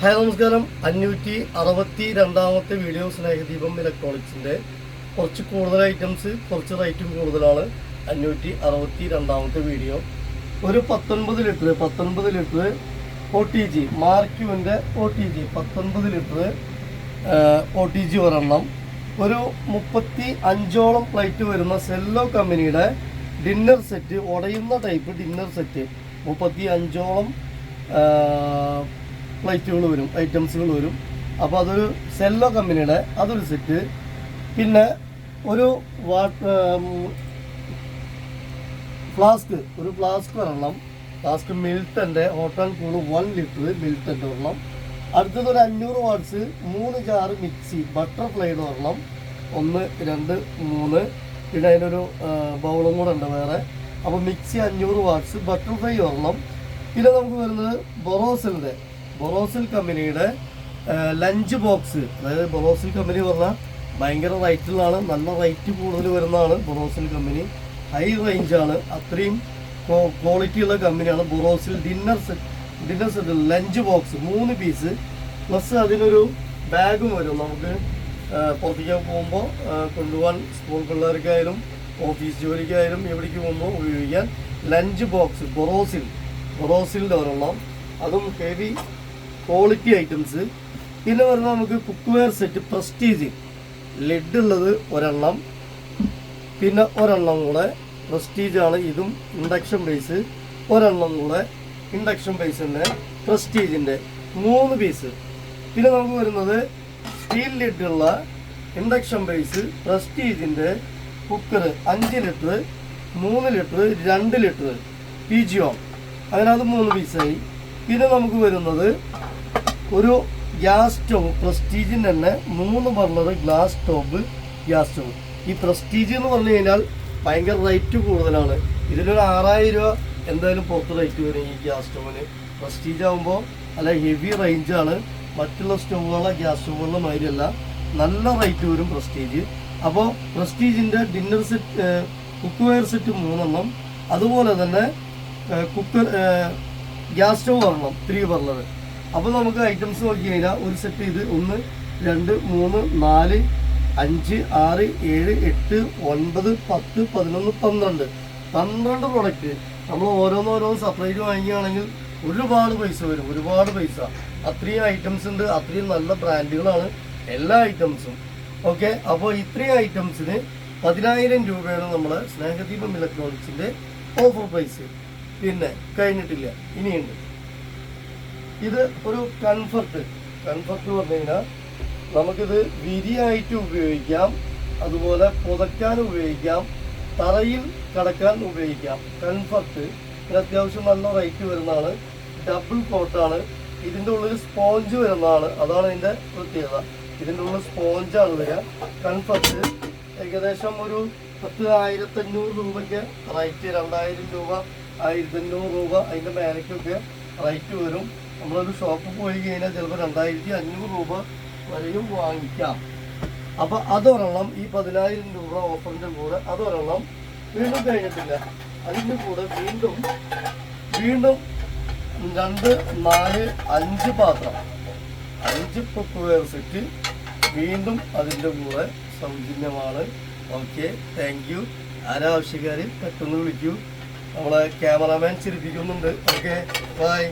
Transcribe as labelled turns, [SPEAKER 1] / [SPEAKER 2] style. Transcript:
[SPEAKER 1] Hi നമസ്കാരം. അഞ്ഞൂറ്റി അറുപത്തി രണ്ടാമത്തെ വീഡിയോ സ്നേഹദീപം ഇലക്ട്രോണിക്സിന്റെ. കുറച്ച് കൂടുതൽ ഐറ്റംസ് കുറച്ച് റേറ്റും കൂടുതലാണ്. അഞ്ഞൂറ്റി അറുപത്തി രണ്ടാമത്തെ വീഡിയോ. ഒരു പത്തൊൻപത് ലിറ്റർ പത്തൊൻപത് ലിറ്റർ ഒ ടി ജി മാർക്യുവിന്റെ ഒ ടി ജി പത്തൊൻപത് ലിറ്റർ ഒ ടി ജി ഒരെണ്ണം. ഒരു മുപ്പത്തി അഞ്ചോളം പ്ലേറ്റ് വരുന്ന സെല്ലോ കമ്പനിയുടെ ഡിന്നർ സെറ്റ് ഉടയുന്ന ടൈപ്പ് ഡിന്നർ സെറ്റ് മുപ്പത്തി അഞ്ചോളം പ്ലേറ്റുകൾ വരും ഐറ്റംസുകൾ വരും. അപ്പോൾ അതൊരു സെല്ലോ കമ്പനിയുടെ അതൊരു സെറ്റ്. പിന്നെ ഒരു ഫ്ലാസ്ക് ഒരു ഫ്ലാസ്ക് ഒരെണ്ണം. ഫ്ലാസ്ക് മിൽട്ടന്റെ ഹോട്ടൽ കൂൾ വൺ ലിറ്റർ മിൽട്ടന്റെ ഒരെണ്ണം. അടുത്തത് ഒരു അഞ്ഞൂറ് വാട്ട്സ് മൂന്ന് ജാറ് മിക്സി ബട്ടർഫ്ലൈയുടെ ഒരെണ്ണം. ഒന്ന് രണ്ട് മൂന്ന്. പിന്നെ അതിനൊരു ബൗളും കൂടെ ഉണ്ട് വേറെ. അപ്പോൾ മിക്സി അഞ്ഞൂറ് വാട്ട്സ് ബട്ടർഫ്ലൈ ഒരെണ്ണം. പിന്നെ നമുക്ക് വരുന്നത് ബൊറോസിലിന്റെ ബൊറോസിൽ കമ്പനിയുടെ ലഞ്ച് ബോക്സ്. അതായത് ബൊറോസിൽ കമ്പനി പറഞ്ഞാൽ ഭയങ്കര റേറ്റിലാണ് നല്ല റേറ്റ് കൂടുതൽ വരുന്നതാണ് ബൊറോസിൽ കമ്പനി. ഹൈ റേഞ്ചാണ് അത്രയും ക്വാളിറ്റിയുള്ള കമ്പനിയാണ് Borosil dinner set dinner set lunch box മൂന്ന് പീസ്. പ്ലസ് അതിനൊരു ബാഗും വരും. നമുക്ക് പുറത്തേക്ക് പോകുമ്പോൾ കൊണ്ടുപോകാൻ സ്കൂൾ പിള്ളേർക്കായാലും ഓഫീസ് ജോലിക്കായാലും എവിടേക്ക് പോകുമ്പോൾ ഉപയോഗിക്കാൻ ലഞ്ച് ബോക്സ് ബൊറോസിൽ ബൊറോസിലിന്റെ ഒരെണ്ണം. അതും ഹെവി ക്വാളിറ്റി ഐറ്റംസ് പിന്നെ വരുന്നത് നമുക്ക് cookware set Prestige lid ഉള്ളത് ഒരെണ്ണം. പിന്നെ ഒരെണ്ണം കൂടെ പ്രസ്റ്റീജ് ആണ്. ഇതും ഇൻഡക്ഷൻ ബേസ് ഒരെണ്ണം കൂടെ ഇൻഡക്ഷൻ ബേസിന്റെ പ്രസ്റ്റീജിന്റെ മൂന്ന് പീസ് പിന്നെ നമുക്ക് വരുന്നത് സ്റ്റീൽ ലിഡുള്ള ഇൻഡക്ഷൻ ബേസ് പ്രസ്റ്റീജിന്റെ കുക്കർ അഞ്ച് ലിറ്റർ മൂന്ന് ലിറ്റർ രണ്ട് ലിറ്റർ. പി ജി ഓം അതിനകത്ത് മൂന്ന് പീസായി പിന്നെ നമുക്ക് വരുന്നത് ഒരു ഗ്യാസ് സ്റ്റോവ് പ്രസ്റ്റീജിന്റെ തന്നെ മൂന്ന് പറഞ്ഞത് ഗ്ലാസ് സ്റ്റോവ് ഗ്യാസ് സ്റ്റോവ്. ഈ പ്രസ്റ്റീജ് എന്ന് പറഞ്ഞു കഴിഞ്ഞാൽ ഭയങ്കര റേറ്റ് കൂടുതലാണ്. ഇതിലൊരു ആറായിരം രൂപ എന്തായാലും പുറത്ത് റേറ്റ് വരും ഈ ഗ്യാസ് സ്റ്റോവിന്. പ്രസ്റ്റീജ് ആകുമ്പോൾ അല്ല ഹെവി റേഞ്ചാണ് മറ്റുള്ള സ്റ്റോവുകളെ ഗ്യാസ് സ്റ്റോവുകളിലെ മാതിരിയല്ല. നല്ല റേറ്റ് വരും പ്രസ്റ്റീജ്. അപ്പോൾ പ്രസ്റ്റീജിന്റെ dinner set cookware set മൂന്നെണ്ണം. അതുപോലെ തന്നെ കുക്കർ ഗ്യാസ് സ്റ്റോവ് വരണം. ത്രീ ബർണർ അപ്പോൾ നമുക്ക് ഐറ്റംസ് നോക്കി കഴിഞ്ഞാൽ ഒരു സെറ്റ് ഇത് ഒന്ന് രണ്ട് മൂന്ന് നാല് അഞ്ച് ആറ് ഏഴ് എട്ട് ഒൻപത് പത്ത് പതിനൊന്ന് പന്ത്രണ്ട്. പന്ത്രണ്ട് പ്രൊഡക്റ്റ് നമ്മൾ ഓരോന്നോരോന്ന് സെപ്പറേറ്റ് വാങ്ങിക്കുകയാണെങ്കിൽ ഒരുപാട് പൈസ വരും ഒരുപാട് പൈസ. അത്രയും ഐറ്റംസ് ഉണ്ട് അത്രയും നല്ല ബ്രാൻഡുകളാണ് എല്ലാ ഐറ്റംസും ഓക്കെ അപ്പോൾ ഇത്രയും ഐറ്റംസിന് പതിനായിരം രൂപയാണ് നമ്മൾ സ്നേഹദീപം ഇലക്ട്രോണിക്സിന്റെ ഓഫർ പ്രൈസ് പിന്നെ കഴിഞ്ഞിട്ടില്ല. ഇനിയുണ്ട്. ഇത് ഒരു കൺഫർട്ട് കൺഫർട്ട് പറഞ്ഞു കഴിഞ്ഞാൽ നമുക്കിത് വിരിയായിട്ട് ഉപയോഗിക്കാം അതുപോലെ പുതയ്ക്കാൻ ഉപയോഗിക്കാം തറയിൽ കിടക്കാൻ ഉപയോഗിക്കാം. കൺഫർട്ട് ഇത് അത്യാവശ്യം നല്ല റേറ്റ് വരുന്നതാണ്. ഡബിൾ കോട്ടാണ് ഇതിന്റെ ഉള്ളിൽ സ്പോഞ്ച് വരുന്നതാണ്. അതാണ് ഇതിന്റെ പ്രത്യേകത. ഇതിന്റെ ഉള്ളിൽ സ്പോഞ്ചാണ് വരിക. കൺഫർട്ട് ഏകദേശം ഒരു പത്ത് ആയിരത്തഞ്ഞൂറ് രൂപയ്ക്ക് റേറ്റ് രണ്ടായിരം രൂപ ആയിരത്തഞ്ഞൂറ് രൂപ അതിന്റെ മേലേക്കൊക്കെ റേറ്റ് വരും. നമ്മളൊരു ഷോപ്പിൽ പോയി കഴിഞ്ഞാൽ ചിലപ്പോൾ രണ്ടായിരത്തി അഞ്ഞൂറ് രൂപ വരെയും വാങ്ങിക്കാം. അപ്പോൾ അതൊരെണ്ണം ഈ പതിനായിരം രൂപ ഓഫറിന്റെ കൂടെ അതൊരെണ്ണം വീണ്ടും കഴിഞ്ഞിട്ടില്ല. അതിന്റെ കൂടെ വീണ്ടും വീണ്ടും രണ്ട് നാല് അഞ്ച് പാത്രം. അഞ്ച് കുക്കുവെയർ സെറ്റ് വീണ്ടും അതിന്റെ കൂടെ സൗജന്യമാണ്. ഓക്കെ താങ്ക് യു ആരാവശ്യക്കാർ പെട്ടെന്ന് വിളിക്കൂ. നമ്മളെ ക്യാമറാമാൻ ചിരിപ്പിക്കുന്നുണ്ട്. Okay bye